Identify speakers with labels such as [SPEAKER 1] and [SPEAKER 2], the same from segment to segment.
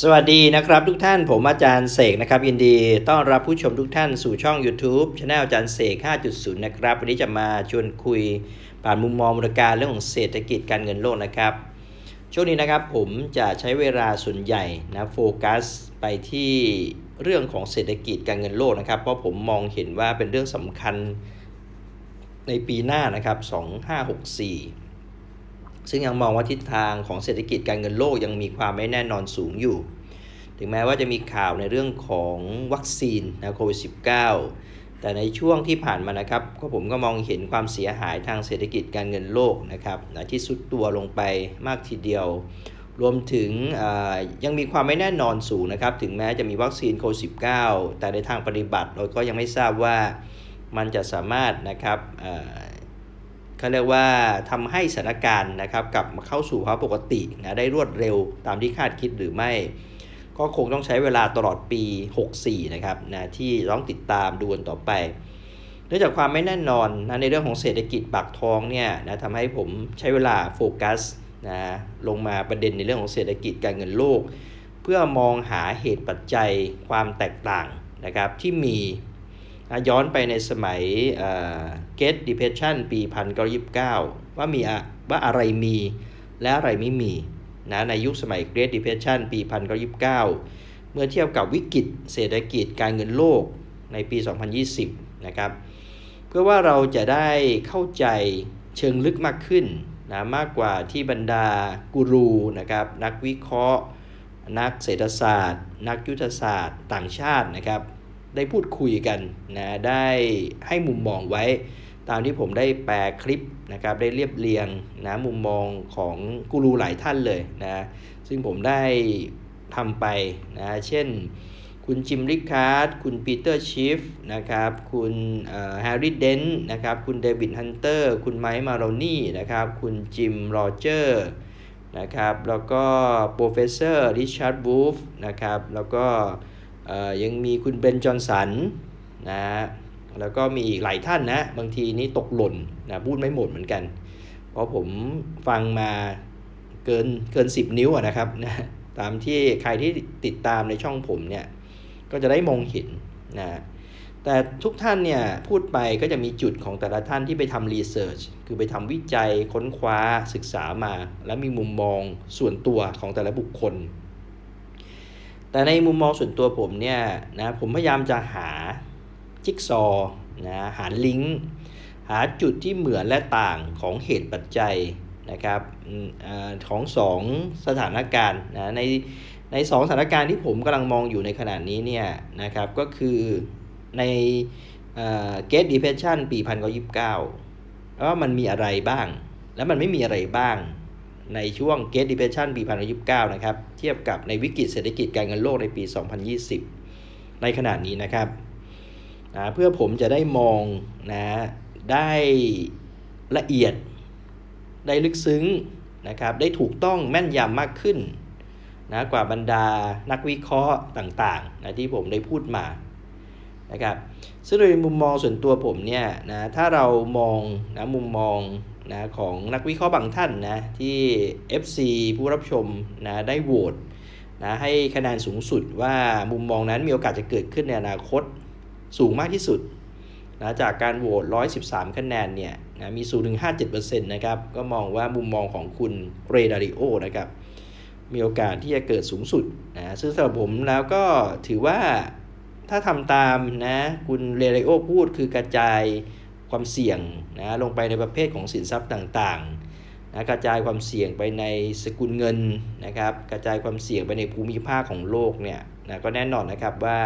[SPEAKER 1] สวัสดีนะครับทุกท่านผมอาจารย์เสกนะครับยินดีต้อนรับผู้ชมทุกท่านสู่ช่อง YouTube ช anel อาจารย์เสก 5.0 นะครับ วันนี้จะมาชวนคุยผ่านมุมมองมูลการเรื่องของเศรษฐกิจการเงินโลกนะครับ ช่วงนี้นะครับผมจะใช้เวลาส่วนใหญ่นะโฟกัสไปที่เรื่องของเศรษฐกิจการเงินโลกนะครับ เพราะผมมองเห็นว่าเป็นเรื่องสำคัญในปีหน้านะครับ 2564 ซึ่งยังมองว่าทิศทางของเศรษฐกิจการเงินโลกยังมีความไม่แน่นอนสูงอยู่ ถึงแม้ว่าจะมีข่าวในเรื่องของวัคซีนนะโควิด -19 แต่ในช่วงที่ผ่านมานะครับก็ผมก็มองเห็นความเสียหายทางเศรษฐกิจการเงินโลกนะครับนะที่สุดตัวลงไปมากทีเดียว รวมถึงยังมีความไม่แน่นอนสูงนะครับ ถึงแม้จะมีวัคซีนโควิด -19 แต่ในทางปฏิบัติเราก็ยังไม่ทราบว่ามันจะสามารถนะครับ เขาเรียกว่าทำให้สถานการณ์นะครับกลับมาเข้าสู่ภาวะปกตินะได้รวดเร็วตามที่คาดคิดหรือไม่ ก็คงต้องใช้เวลาตลอดปี 64 นะครับนะที่ต้องติดตามดูกันต่อไปเนื่องจากความไม่แน่นอนนะในเรื่องของเศรษฐกิจปากท้องเนี่ยนะทำให้ผมใช้เวลาโฟกัสนะลงมาประเด็นในเรื่องของเศรษฐกิจการเงินโลก เพื่อมองหาเหตุปัจจัยความแตกต่างนะครับที่มี ย้อนไปในสมัยเอ่อ Great Depression ปี1929 ว่ามีว่าอะไรมีและอะไรไม่มีนะในยุคสมัย Great Depression ปี1929 เมื่อเทียบกับวิกฤตเศรษฐกิจการเงินโลกในปี 2020 นะครับ เพื่อว่าเราจะได้เข้าใจเชิงลึกมากขึ้นนะมากกว่าที่บรรดากูรูนะครับนักวิเคราะห์ นักเศรษฐศาสตร์ นักยุทธศาสตร์ต่างชาตินะครับ ได้พูดคุยกันนะได้ให้มุมมองไว้ ตามที่ผมได้แปลคลิปนะครับได้เรียบเรียงนะมุมมองของกูรูหลายท่านเลยนะซึ่งผมได้ทำไปนะเช่น คุณจิมริคาร์ดคุณปีเตอร์ชิฟนะครับคุณแฮร์รี่เดนนะครับคุณเดวิดฮันเตอร์คุณไมค์มาโรนี่นะครับคุณจิมโรเจอร์นะครับแล้วก็โปรเฟสเซอร์ริชาร์ดบูฟนะครับแล้วก็เอ่อ ยังมีคุณเบนจอนสันนะแล้วก็มีอีกหลายท่านนะบางทีนี่ตกหล่นนะพูดไม่หมดเหมือนกัน เพราะผมฟังมาเกินเกิน 10 นิ้วอะนะครับนะตามที่ใครที่ติดตามในช่องผมเนี่ยก็จะได้มองเห็นนะแต่ทุกท่านเนี่ยพูดไปก็จะมีจุดของแต่ละท่านที่ไปทำรีเสิร์ชคือไปทำวิจัยค้นคว้าศึกษามา และมีมุมมองส่วนตัวของแต่ละบุคคล แต่ในมุมมองส่วนตัวผมเนี่ยนะผมพยายามจะหาจิ๊กซอว์นะหาลิงก์หาจุดที่เหมือนและต่างของเหตุปัจจัยนะครับอของสองสถานการณ์นะในในสองสถานการณ์ที่ผมกำลังมองอยู่ในขณะนี้เนี่ยนะครับก็คือในเอ่อ Great Depression ปี1929ว่ามันมีอะไรบ้าง แล้วมันไม่มีอะไรบ้าง ในช่วง Great Depression ปี1929 นะครับ เทียบกับในวิกฤตเศรษฐกิจการเงินโลกในปี 2020 ในขณะนี้นะครับนะเพื่อผมจะได้มองนะได้ละเอียด ได้ลึกซึ้งนะครับ ได้ถูกต้องแม่นยำมากขึ้นนะกว่าบรรดานักวิเคราะห์ต่างๆนะที่ผมได้พูดมานะครับซึ่งโดยมุมมองส่วนตัวผมเนี่ยนะถ้าเรามองนะมุมมอง นะของนักวิเคราะห์บางท่านนะที่ FC ผู้รับชมนะได้โหวตนะให้คะแนนสูงสุดว่ามุมมองนั้นมีโอกาสจะเกิดขึ้นในอนาคตสูงมากที่สุดนะจากการโหวต 113 คะแนนเนี่ยนะมีสูงถึง 57%นะครับก็มองว่ามุมมองของคุณเรดาริโอนะครับมีโอกาสที่จะเกิดสูงสุดนะซึ่งสำหรับผมแล้วก็ถือว่าถ้าทำตามนะคุณเรเรโอพูดคือกระจาย ความเสี่ยงนะลงไปในประเภทของสินทรัพย์ต่างๆนะกระจายความเสี่ยงไปในสกุลเงินนะครับ กระจายความเสี่ยงไปในภูมิภาคของโลกเนี่ยนะก็แน่นอนนะครับว่า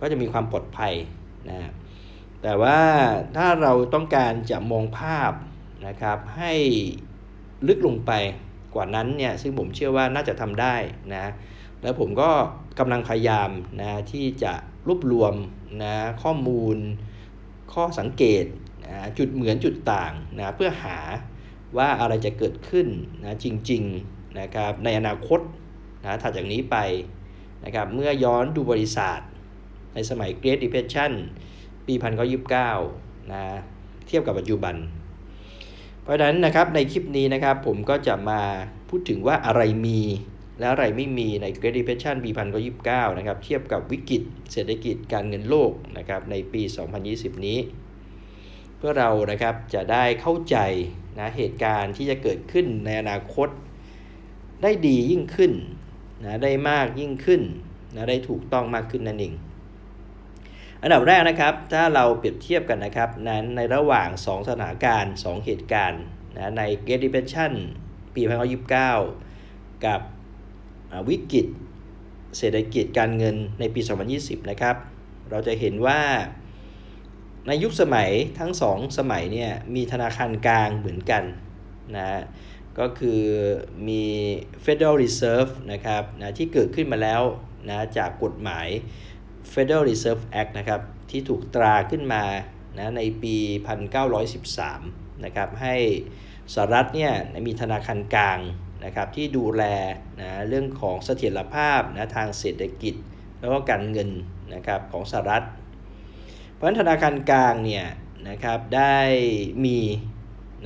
[SPEAKER 1] ก็จะมีความปลอดภัยนะแต่ว่าถ้าเราต้องการจะมองภาพนะครับให้ลึกลงไปกว่านั้นเนี่ยซึ่งผมเชื่อว่าน่าจะทำได้นะแล้วผมก็กำลังพยายามนะที่จะรวบรวมนะข้อมูลข้อสังเกต นะจุดเหมือนจุดต่างนะเพื่อหาว่าอะไรจะเกิดขึ้นนะจริงๆนะครับในอนาคตนะถัดจากนี้ไปนะครับเมื่อย้อนดูบริษัทในสมัย Great Depression ปี1929นะเทียบกับปัจจุบัน เพราะฉะนั้นนะครับในคลิปนี้นะครับผมก็จะมาพูดถึงว่าอะไรมีและอะไรไม่มีใน Great Depression ปี1929นะครับเทียบกับวิกฤตเศรษฐกิจการเงินโลกนะครับในปี 2020 นี้ เพื่อเรานะครับจะได้เข้าใจนะเหตุการณ์ที่จะเกิดขึ้นในอนาคต ได้ดียิ่งขึ้นนะได้มากยิ่งขึ้นนะได้ถูกต้องมากขึ้นนั่นเองอันดับแรกนะครับถ้าเราเปรียบเทียบกันนะครับนั้นในระหว่าง 2 สถานการณ์ 2 เหตุการณ์นะใน Great Depression ปี1929 กับวิกฤตเศรษฐกิจการเงินในปี 2020 นะครับ เราจะเห็นว่า ในยุคสมัยทั้งสองสมัยเนี่ยมีธนาคารกลางเหมือนกันนะก็คือมี Federal Reserve นะครับนะที่เกิดขึ้นมาแล้วนะจากกฎหมาย Federal Reserve Act นะครับที่ถูกตราขึ้นมานะในปี 1913นะครับให้สหรัฐเนี่ยมีธนาคารกลางนะครับที่ดูแลนะเรื่องของเสถียรภาพนะทางเศรษฐกิจ แล้วก็การเงินนะครับของสหรัฐ เพราะฉะนั้นธนาคารกลางเนี่ยนะครับได้มี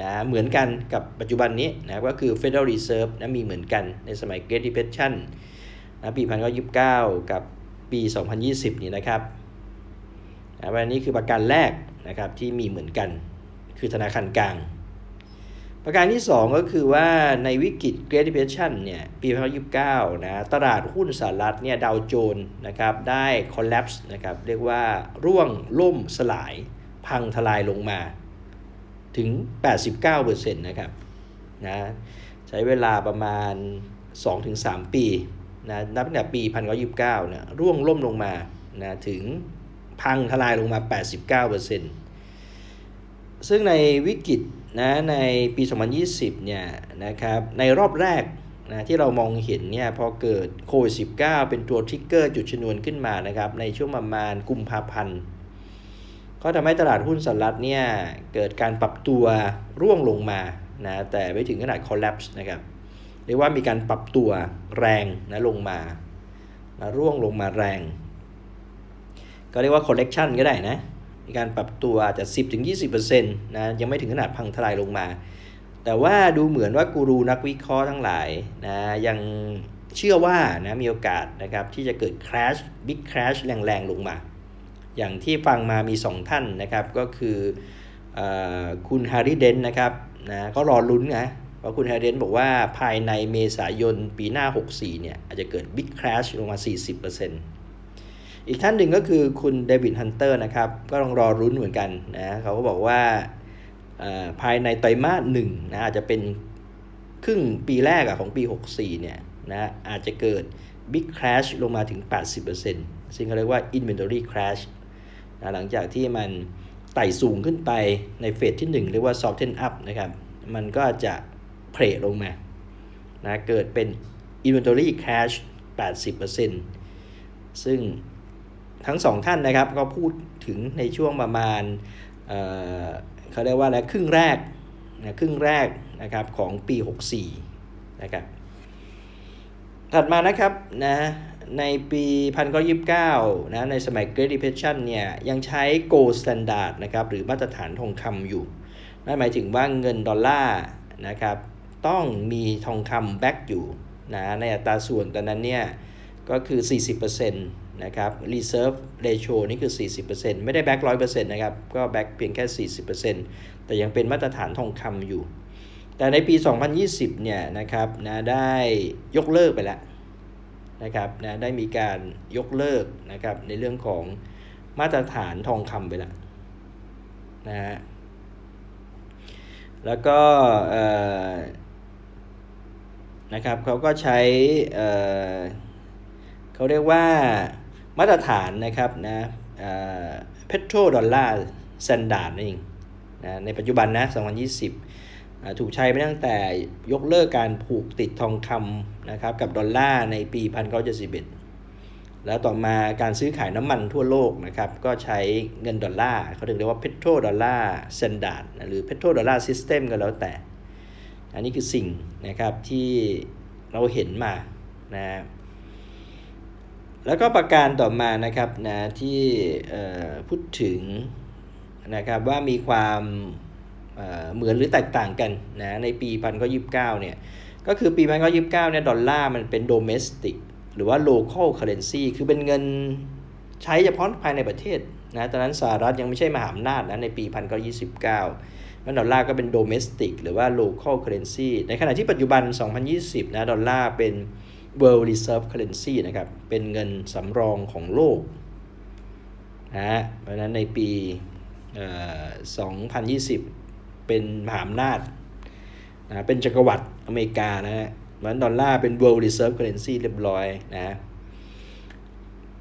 [SPEAKER 1] นะเหมือนกันกับปัจจุบันนี้นะก็คือ Federal Reserve นะมีเหมือนกันในสมัย Great Depression นะปี 1929 กับปี 2020 นี่นะครับนะวันนี้คือประการแรกนะครับที่มีเหมือนกันคือธนาคารกลาง ประการที่ 2 ก็คือว่าในวิกฤต Great Depression เนี่ยปี2029นะตลาดหุ้นสหรัฐเนี่ยดาวโจนนะครับได้ collapse นะครับเรียกว่าร่วงล่มสลาย พังทลายลงมาถึง 89%นะครับนะใช้เวลาประมาณ 2-3 ปีนะนับตั้งแต่ปี1929เนี่ยร่วงล่มลงมานะถึงพังทลายลงมา 89%ซึ่งในวิกฤต นะในปี 2020 เนี่ยนะครับในรอบแรกนะที่เรามองเห็นเนี่ยพอเกิดโควิด -19 เป็นตัวทริกเกอร์จุดชนวนขึ้นมานะครับในช่วงประมาณกุมภาพันธ์ก็ทำให้ตลาดหุ้นสหรัฐเนี่ยเกิดการปรับตัวร่วงลงมานะแต่ไม่ถึงขนาด collapse นะครับเรียกว่ามีการปรับตัวแรงนะลงมานะร่วงลงมาแรง ก็เรียกว่า correction ก็ได้นะ มีการปรับตัวอาจจะ 10-20%นะยังไม่ถึงขนาดพังทลายลงมา แต่ว่าดูเหมือนว่ากูรูนักวิเคราะห์ทั้งหลายนะยังเชื่อว่านะมีโอกาสนะครับที่จะเกิด crash big crash แรงๆ ลงมา อย่างที่ฟังมามี 2 ท่านนะครับก็คืออคุณฮาริเดนนะครับนะก็รอลุ้นนะเพราะคุณฮาริเดนบอกว่าภายในเมษายนปีหน้า 64เนี่ยอาจจะเกิด big crash ลงมา 40% อีกท่านหนึ่งก็คือคุณเดวิดฮันเตอร์นะครับ ก็ต้องรอรุ้นเหมือนกันนะเขาก็บอกว่าภายในไตรมาสหนึ่งนะอาจจะเป็นครึ่งปีแรกอะของปี 64 เนี่ยนะอาจจะเกิด Big Crash ลงมาถึง 80%ซึ่งเขาเรียกว่า Inventory Crash นะหลังจากที่มันไต่สูงขึ้นไปในเฟสที่ 1 เรียกว่า Soften Up นะครับ มันก็จะเพลลงมานะเกิดเป็น Inventory Crash 80%ซึ่ง ทั้งสองท่านนะครับก็พูดถึงในช่วงประมาณเเขาเรียกว่าอะไรครึ่งแรกนะครึ่งแรกนะครับของปี 64นะครับถัดมานะครับนะในปี1929นะในสมัย Great Depression เนี่ยยังใช้ Gold Standard นะครับหรือมาตรฐานทองคำอยู่นั่นหมายถึงว่าเงินดอลลาร์นะครับต้องมีทองคำแบ็กอยู่นะในอัตราส่วนตอนนั้นเนี่ยก็คือ 40%นะครับ reserve ratio นี่คือ 40%ไม่ได้ back 100%นะครับ ก็ back เพียงแค่ 40%แต่ยังเป็นมาตรฐานทองคำอยู่ แต่ในปี 2020 เนี่ยนะครับนะได้ยกเลิกไปแล้วนะครับนะได้มีการยกเลิกนะครับในเรื่องของมาตรฐานทองคำไปแล้วนะฮะแล้วก็นะครับเขาก็ใช้เขาเรียกว่า มาตรฐานนะครับนะเพโตรดอลลาร์สแตนดาร์ดนั่นเองนะในปัจจุบันนะ 2020อ่าถูกใช้มาตั้งแต่ยกเลิกการผูกติดทองคำนะครับกับดอลลาร์ในปี 1971 แล้วต่อมาการซื้อขายน้ำมันทั่วโลกนะครับก็ใช้เงินดอลลาร์เขาถึงเรียกว่าเพโตรดอลลาร์สแตนดาร์ดหรือเพโตรดอลลาร์ซิสเต็มก็แล้วแต่ อันนี้คือสิ่งนะครับที่เราเห็นมานะ แล้วก็ประการต่อมานะครับนะที่พูดถึงนะครับว่ามีความเเหมือนหรือแตกต่างกันนะในปี1929เนี่ยก็คือปี1929เนี่ยดอลลาร์มันเป็น domestic หรือว่า local currency คือเป็นเงินใช้เฉพาะภายในประเทศนะตอนนั้นสหรัฐยังไม่ใช่มหาอำนาจนะในปี1929นั้นดอลลาร์ก็เป็น domestic หรือว่า local currency ในขณะที่ปัจจุบัน 2020 นะ ดอลลาร์เป็น world reserve currency นะครับ เป็นเงินสำรองของโลกนะฮะเพราะนั้นในปีเอ่อ2020 เป็นมหาอำนาจนะเป็นจักรวรรดิอเมริกานะฮะเพราะนั้นดอลลาร์เป็น world reserve currency เรียบร้อยนะ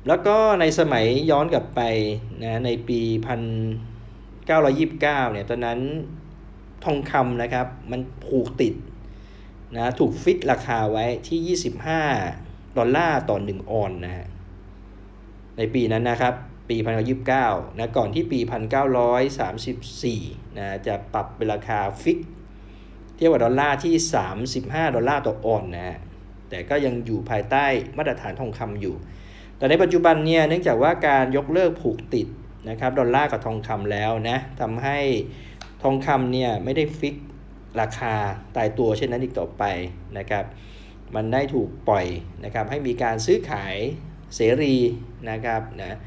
[SPEAKER 1] แล้วก็ในสมัยย้อนกลับไปนะในปี 1929 เนี่ย ตอนนั้นทองคำนะครับ มันผูกติด นะถูกฟิกราคาไว้ที่ 25 ดอลลาร์ต่อ 1 ออนนะฮะในปีนั้นนะครับ ปี 1929 นะก่อนที่ปี 1934 นะจะปรับเป็นราคาฟิก เทียบกับดอลลาร์ที่ 35 ดอลลาร์ต่อออนนะฮะแต่ก็ยังอยู่ภายใต้มาตรฐานทองคำอยู่ แต่ในปัจจุบันเนี่ยเนื่องจากว่าการยกเลิกผูกติดนะครับดอลลาร์กับทองคำแล้วนะทำให้ทองคำเนี่ยไม่ได้ฟิก ราคาตายตัวเช่นนั้นอีกต่อไปนะครับ มันได้ถูกปล่อยนะครับให้มีการซื้อขายเสรีนะครับนะ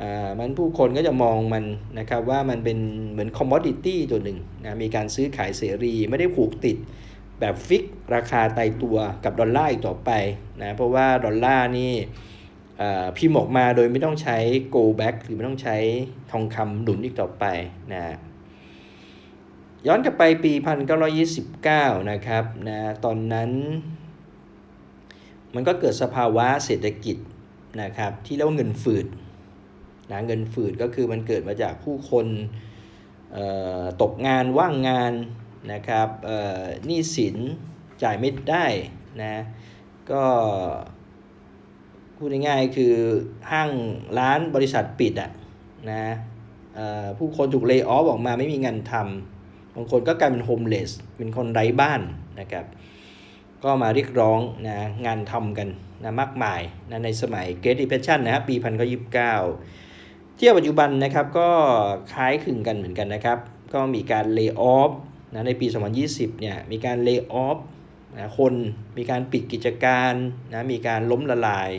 [SPEAKER 1] อ่ามันผู้คนก็จะมองมันนะครับว่ามันเป็นเหมือนคอมมอดิตี้ตัวหนึ่งนะมีการซื้อขายเสรีไม่ได้ผูกติดแบบฟิกราคาตายตัวกับดอลลาร์อีกต่อไปนะเพราะว่าดอลลาร์นี่อ่อพิมพ์ออกมาโดยไม่ต้องใช้ go back หรือไม่ต้องใช้ทองคำหนุนอีกต่อไปนะ ย้อนกลับไปปี 1929 นะครับนะตอนนั้น มันก็เกิดสภาวะเศรษฐกิจนะครับที่เรียกว่าเงินฝืดนะเงินฝืดก็คือมันเกิดมาจากผู้คนตกงานว่างงานนะครับหนี้สินจ่ายไม่ได้นะก็พูดง่ายๆคือห้างร้านบริษัทปิดอะนะผู้คนถูกเล y o ออฟออกมาไม่มีงานทำางคนก็กลายเป็นโฮมเลสเป็นคนไร้บ้านนะครับ ก็มาเรียกร้องนะงานทำกันนะมากมายนะในสมัย Great Depression นะครับปี1929เก้าเทียบปัจจุบันนะครับก็คล้ายคลึงกันเหมือนกันนะครับ ก็มีการเล y o ออฟนะในปี 2020เนี่ยมีการเล y o ออฟนะคนมีการปิดกิจการนะมีการล้มละลาย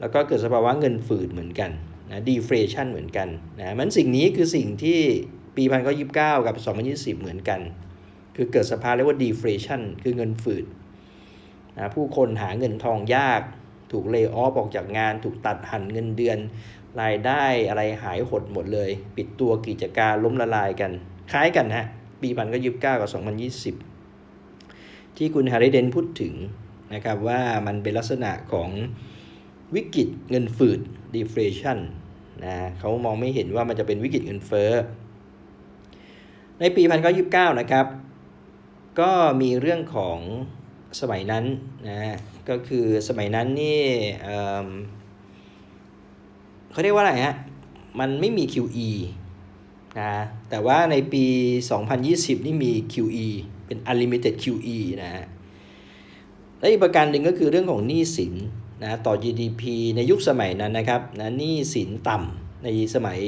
[SPEAKER 1] แล้วก็เกิดสภาวะเงินฝืดเหมือนกันนะ deflation เหมือนกันนะมันสิ่งนี้คือสิ่งที่ ปี1929กับ2020เหมือนกัน คือเกิดสภาวะเรียกว่า deflation คือเงินฝืดนะผู้คนหาเงินทองยาก ถูกเล y o ออฟออกจากงาน ถูกตัดหันเงินเดือน รายได้อะไรหายหดหมดเลย ปิดตัวกิจการล้มละลายกัน คล้ายกันฮะ ปี1929กับ2020ที่คุณฮาริเดนพูดถึงนะครับว่ามันเป็นลักษณะของวิกฤตเงินฝืด deflation นะเขามองไม่เห็นว่ามันจะเป็นวิกฤตเงินเฟ้อ ในปี 1929 นะครับ ก็มีเรื่องของสมัยนั้นนะก็คือสมัยนั้นนี่เเขาเรียกว่าอะไรฮะ มันไม่มี QE นะแต่ว่าในปี 2020 นี่มี QE เป็น unlimited QE นะฮะและอีกประการหนึ่งก็คือเรื่องของหนี้สินนะต่อ GDP ในยุคสมัยนั้นนะครับนะหนี้สินต่ำในสมัย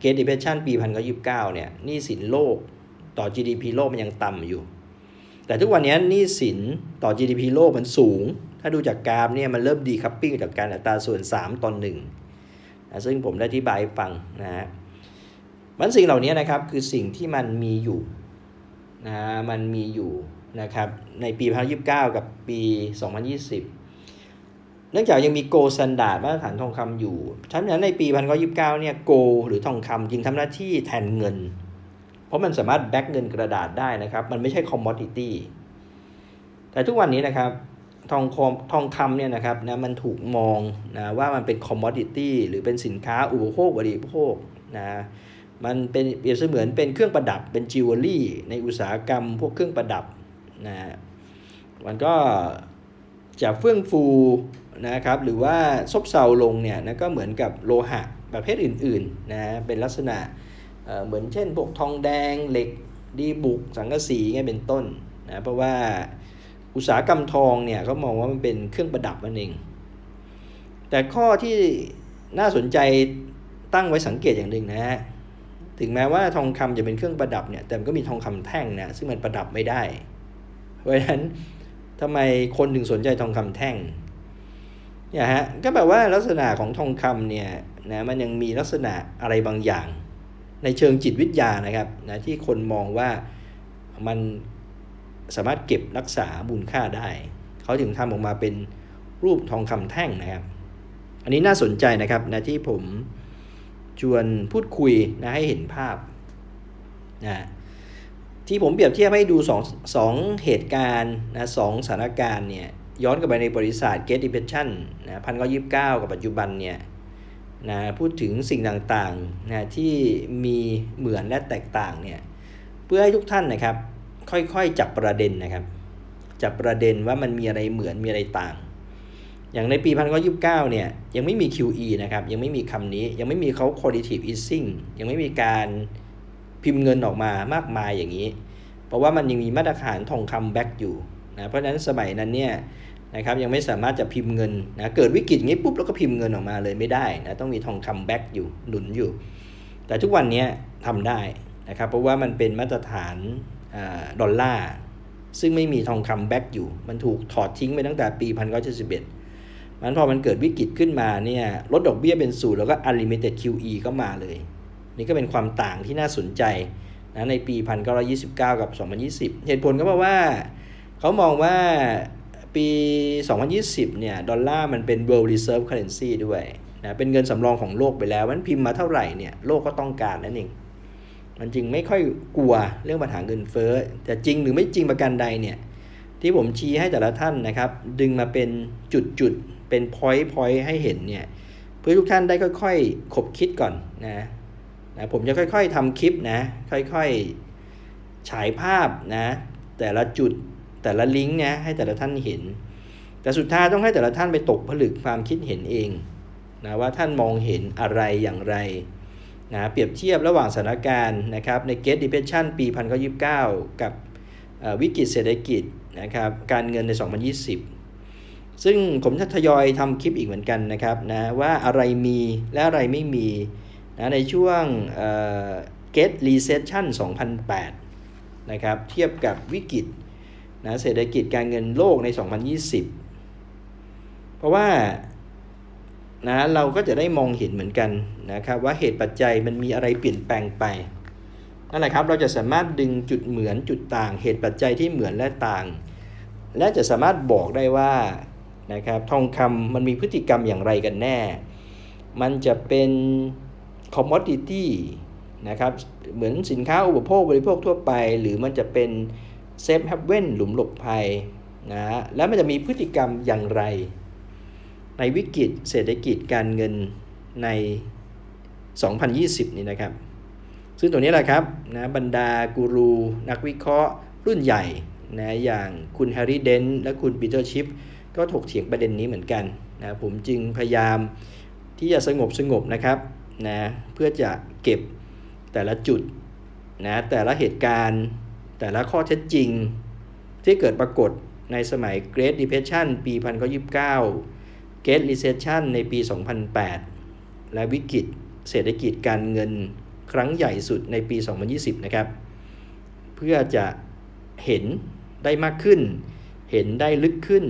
[SPEAKER 1] Great Depression ปี 1929 เนี่ยหนี้สินโลก ต่อ GDP โลกมันยังต่ำอยู่ แต่ทุกวันนี้หนี้สินต่อ GDP โลกมันสูง ถ้าดูจากกราฟเนี่ยมันเริ่มดีคัพปิ้งจากการอัตราส่วน 3ต่อ1นะซึ่งผมได้อธิบายฟังนะฮะมันสิ่งเหล่านี้นะครับคือสิ่งที่มันมีอยู่นะมันมีอยู่นะครับในปี 2029 กับปี 2020 เนื่องจากยังมีโกลสแตนดาร์ดมาตรฐานทองคำอยู่ฉะนั้นในปี1929 เนี่ยโกลหรือทองคำจึงทำหน้าที่แทนเงิน เพราะมันสามารถแบ็กเงินกระดาษได้นะครับ มันไม่ใช่คอมมอดิตี้แต่ทุกวันนี้นะครับทองคำทองคำเนี่ยนะครับนะมันถูกมองนะว่ามันเป็นคอมมอดิตี้หรือเป็นสินค้าอุปโภคบริโภคนะมันเป็นเปรียบเสมือนเป็นเครื่องประดับเป็นจิวเวลรี่ในอุตสาหกรรม พวกเครื่องประดับนะมันก็จะเฟื่องฟูนะครับหรือว่าซบเซาลงเนี่ยนะก็เหมือนกับโลหะประเภทอื่นๆนะเป็นลักษณะ เอ่อเหมือนเช่นพวกทองแดงเหล็กดีบุกสังกะสีไงเป็นต้นนะเพราะว่าอุตสาหกรรมทองเนี่ยเขามองว่ามันเป็นเครื่องประดับนั่นเอง แต่ข้อที่น่าสนใจตั้งไว้สังเกตอย่างหนึ่งนะฮะถึงแม้ว่าทองคำจะเป็นเครื่องประดับเนี่ยแต่มันก็มีทองคำแท่งนะซึ่งมันประดับไม่ได้ เพราะฉะนั้นทำไมคนถึงสนใจทองคำแท่งเนี่ยฮะก็แบบว่าลักษณะของทองคำเนี่ยนะมันยังมีลักษณะอะไรบางอย่าง ในเชิงจิตวิทยานะครับนะที่คนมองว่ามันสามารถเก็บรักษามูลค่าได้ เขาถึงทำออกมาเป็นรูปทองคำแท่งนะครับ อันนี้น่าสนใจนะครับนะที่ผมชวนพูดคุยนะให้เห็นภาพนะที่ผมเปรียบเทียบให้ดูสองสองเหตุการณ์นะสองสถานการณ์เนี่ยย้อนกลับไปในบริษัท Get Depression นะพันก้ายี่สิบเก้ากับปัจจุบันเนี่ย นะพูดถึงสิ่งต่างๆนะที่มีเหมือนและแตกต่างเนี่ยเพื่อให้ทุกท่านนะครับ ค่อยๆจับประเด็นนะครับ จับประเด็นว่ามันมีอะไรเหมือนมีอะไรต่าง อย่างในปี1929เนี่ยยังไม่มี QE นะครับยังไม่มีคำนี้ยังไม่มีเขา quantitative easing ยังไม่มีการพิมพ์เงินออกมามากมายอย่างนี้ เพราะว่ามันยังมีมาตรฐานทองคำแบ็กอยู่นะเพราะฉะนั้นสมัยนั้นเนี่ย นะครับยังไม่สามารถจะพิมพ์เงินนะเกิดวิกฤตอย่างนี้ปุ๊บแล้วก็พิมพ์เงินออกมาเลยไม่ได้นะต้องมีทองคำแบ็กอยู่หนุนอยู่ แต่ทุกวันนี้ทำได้นะครับเพราะว่ามันเป็นมาตรฐานอดอลลาร์ซึ่งไม่มีทองคำแบ็กอยู่ มันถูกถอดทิ้งไปตั้งแต่ปี1971มันพอมันเกิดวิกฤตขึ้นมาเนี่ยลดดอกเบี้ยเป็นศูนย์แล้วก็ unlimited QE ก็มาเลย นี่ก็เป็นความต่างที่น่าสนใจนะในปี 1929 กับ 2020 เหตุผลก็เพราะว่าเขามองว่า ปี 2020 เนี่ย ดอลลาร์มันเป็น world reserve currency ด้วยนะเป็นเงินสำรองของโลกไปแล้วมันพิมพ์มาเท่าไหร่เนี่ย โลกก็ต้องการนั่นเอง มันจึงไม่ค่อยกลัวเรื่องปัญหาเงินเฟ้อแต่จริงหรือไม่จริงประกันใดเนี่ย ที่ผมชี้ให้แต่ละท่านนะครับ ดึงมาเป็นจุดๆ เป็น point point ให้เห็นเนี่ย เพื่อทุกท่านได้ค่อยๆ ขบคิดก่อนนะนะผมจะค่อยๆทำคลิปนะ ค่อยๆ ฉายภาพนะ แต่ละจุด แต่ละลิงก์นะให้แต่ละท่านเห็น แต่สุดท้ายต้องให้แต่ละท่านไปตกผลึกความคิดเห็นเองนะว่าท่านมองเห็นอะไรอย่างไรนะเปรียบเทียบระหว่างสถานการณ์นะครับใน Great Depression ปี1929 กับเอ่อวิกฤตเศรษฐกิจนะครับการเงินใน 2020 ซึ่งผมจะทยอยทำคลิปอีกเหมือนกันนะครับนะว่าอะไรมีและอะไรไม่มีนะในช่วงเอ่อ Great Recession 2008 นะครับเทียบกับวิกฤต นะเศรษฐกิจการเงินโลกใน 2020 เพราะว่านะเราก็จะได้มองเห็นเหมือนกันนะครับว่าเหตุปัจจัยมันมีอะไรเปลี่ยนแปลงไปนั่นแหละครับเราจะสามารถดึงจุดเหมือนจุดต่าง เหตุปัจจัยที่เหมือนและต่าง และจะสามารถบอกได้ว่านะครับทองคำมันมีพฤติกรรมอย่างไรกันแน่ มันจะเป็น commodity นะครับเหมือนสินค้าอุปโภคบริโภคทั่วไป หรือมันจะเป็น safe haven หลุมหลบภัยนะแล้วมันจะมีพฤติกรรมอย่างไร ในวิกฤตเศรษฐกิจการเงินใน 2020 นี้นะครับ ซึ่งตัวนี้แหละครับนะบรรดากูรูนักวิเคราะห์รุ่นใหญ่นะอย่างคุณแฮร์รี่เดนและคุณปีเตอร์ชิฟก็ถกเถียงประเด็นนี้เหมือนกันนะผมจึงพยายามที่จะสงบสงบนะครับนะเพื่อจะเก็บแต่ละจุดนะแต่ละเหตุการณ์ แต่ละข้อเท็จจริงที่เกิดปรากฏในสมัย Great Depression ปี 1929 Great Recession ในปี 2008 และวิกฤตเศรษฐกิจการเงินครั้งใหญ่สุดในปี 2020 นะครับ เพื่อจะเห็นได้มากขึ้น เห็นได้ลึกขึ้น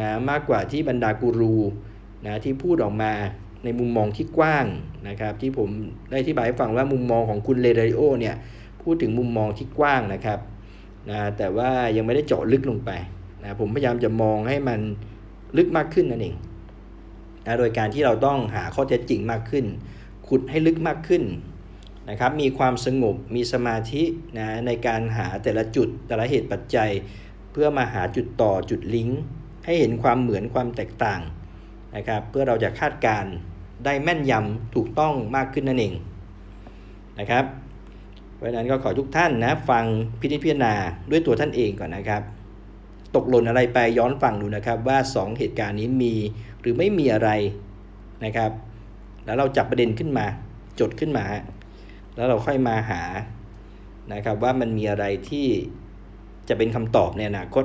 [SPEAKER 1] นะมากกว่าที่บรรดากูรูนะที่พูดออกมาในมุมมองที่กว้างนะครับ ที่ผมได้อธิบายให้ฟังว่ามุมมองของคุณเลเดริโอเนี่ย พูดถึงมุมมองที่กว้างนะครับนะแต่ว่ายังไม่ได้เจาะลึกลงไปนะผมพยายามจะมองให้มันลึกมากขึ้นนั่นเองนะโดยการที่เราต้องหาข้อเท็จจริงมากขึ้น ขุดให้ลึกมากขึ้นนะครับมีความสงบมีสมาธินะในการหาแต่ละจุดแต่ละเหตุปัจจัย เพื่อมาหาจุดต่อจุดลิงก์ให้เห็นความเหมือนความแตกต่างนะครับเพื่อเราจะคาดการณ์ได้แม่นยำถูกต้องมากขึ้นนั่นเองนะครับ เพราะฉะนั้นก็ขอทุกท่านนะฟังพินิจพิจารณาด้วยตัวท่านเองก่อนนะครับ ตกหล่นอะไรไปย้อนฟังดูนะครับ ว่า 2 เหตุการณ์นี้มีหรือไม่มีอะไรนะครับ แล้วเราจับประเด็นขึ้นมาจดขึ้นมา แล้วเราค่อยมาหานะครับว่ามันมีอะไรที่จะเป็นคำตอบในอนาคต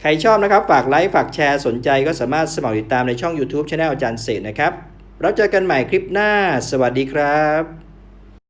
[SPEAKER 1] ใครชอบนะครับ ฝากไลค์ฝากแชร์สนใจก็สามารถสมัครติดตามในช่อง YouTube c h anel อาจารย์เศษนะครับ เราเจอกันใหม่คลิปหน้า สวัสดีครับ